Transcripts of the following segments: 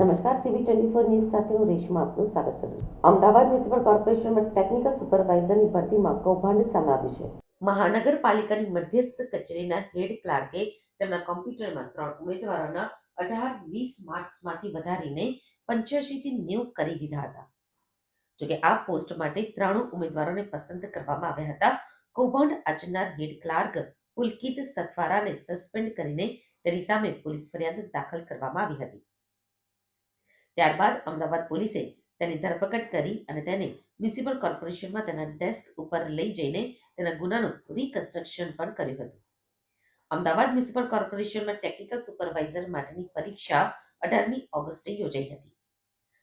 નમસ્કાર, સીવી twenty four news સાથે હું રેશમા આપનું સ્વાગત કરું અમદાવાદ મ્યુનિસિપલ કોર્પોરેશનમાં ટેકનિકલ સુપરવાઇઝરની ભરતીમાં કૌભાંડ સામે છે. મહાનગરપાલિકાની મધ્યસ્થ કચેરીના હેડ ક્લાર્કે તેમના કોમ્પ્યુટરમાં ત્રણ ઉમેદવારોના અઢાર વીસ માર્ક્સમાંથી વધારીને પંચ્યાસીથી નેવું કરી દીધા હતા. જોકે આ પોસ્ટ માટે ત્રાણું ઉમેદવારોને પસંદ કરવામાં આવ્યા હતા. કૌભાંડ આચરનાર હેડ ક્લાર્ક પુલકિત સથવારાને સસ્પેન્ડ કરીને તેની સામે પોલીસ ફરિયાદ દાખલ કરવામાં આવી હતી. ત્યારબાદ અમદાવાદ પોલીસે તેની ધરપકડ કરી અને તેને મ્યુનિસિપલ કોર્પોરેશનમાં તેના ડેસ્ક ઉપર લઈ જઈને તેના ગુનાનું રિકન્સ્ટ્રક્શન પણ કર્યું હતું. અમદાવાદ મ્યુનિસિપલ કોર્પોરેશનમાં ટેકનિકલ સુપરવાઇઝર માટેની પરીક્ષા અઢારમી ઓગસ્ટે યોજાઈ હતી.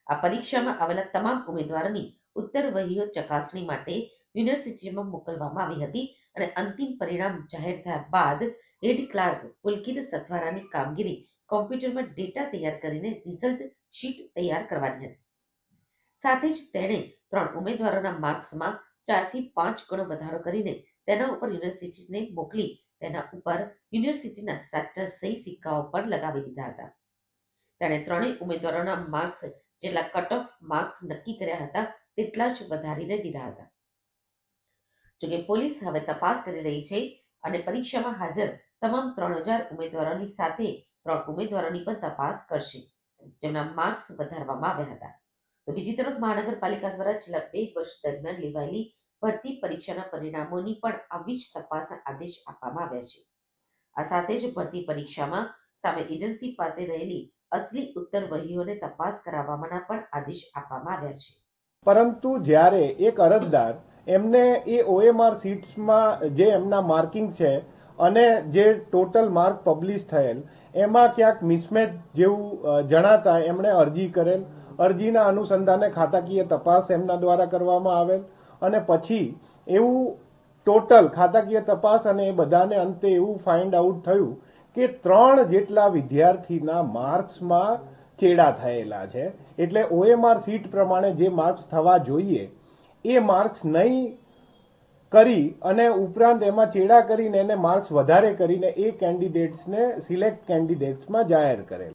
આ પરીક્ષામાં આવેલા તમામ ઉમેદવારોની ઉત્તર વહીઓ ચકાસણી માટે યુનિવર્સિટીમાં મોકલવામાં આવી હતી અને અંતિમ પરિણામ જાહેર થયા બાદ હેડ ક્લાર્ક પુલકિત સથવારાની કામગીરી કોમ્પ્યુટરમાં ડેટા તૈયાર કરીને રિઝલ્ટ શીટ તૈયાર કરવાની હતી. સાથે જ તેણે ત્રણ ઉમેદવારોના માર્ક્સમાં ચારથી પાંચ ગણો વધારો કરીને તેના ઉપર યુનિવર્સિટીને મોકલી તેના ઉપર યુનિવર્સિટીના સાચા સહી સિક્કાઓ પણ લગાવી દીધા હતા. તેણે ત્રણેય ઉમેદવારોના માર્ક્સ જેટલા કટ ઓફ માર્ક્સ નક્કી કર્યા હતા તેટલા જ વધારીને દીધા હતા. જોકે પોલીસ હવે તપાસ કરી રહી છે અને પરીક્ષામાં હાજર તમામ ત્રણ હજાર ઉમેદવારોની સાથે ત્રણ ઉમેદવારોની પણ તપાસ કરશે. જેમના માર્ક્સ વધારવામાં આવ્યા હતા. તો બીજી તરફ મહાનગરપાલિકા દ્વારા છેલ્લા બે વર્ષ દરમિયાન લેવાયેલી ભરતી પરીક્ષાના પરિણામોની પણ આવી જ તપાસના આદેશ આપવામાં આવ્યા છે. આ સાથે જ ભરતી પરીક્ષામાં સામે એજન્સી પાસે રહેલી અસલી ઉત્તર વહીઓને તપાસ કરાવવાના પણ આદેશ આપવામાં આવ્યા છે. પરંતુ જ્યારે એક અરજદાર એમને એ ઓએમઆર સીટ્સમાં જે એમના માર્કિંગ છે અને જે ટોટલ માર્ક પબ્લિશ થયેલ, એમાં ક્યાંક મિસમેચ જેવું જણાતા એમણે અરજી કરેલ. અરજીના અનુસંધાને ખાતાકીય તપાસ એમના દ્વારા કરવામાં આવેલ. અને પછી એવું ટોટલ ખાતાકીય તપાસ અને એ બધાને અંતે એવું ફાઇન્ડ આઉટ થયું કે ત્રણ જેટલા વિદ્યાર્થીના માર્ક્સમાં ચેડા થયેલા છે. એટલે ઓએમઆર સીટ પ્રમાણે જે માર્ક્સ થવા જોઈએ, એ માર્ક્સ નહીં કરી અને ઉપરાંત એમાં ચેડા કરીને એને માર્ક્સ વધારે કરીને એ કેન્ડિડેટ્સને સિલેક્ટ કેન્ડિડેટ્સમાં જાહેર કરેલ.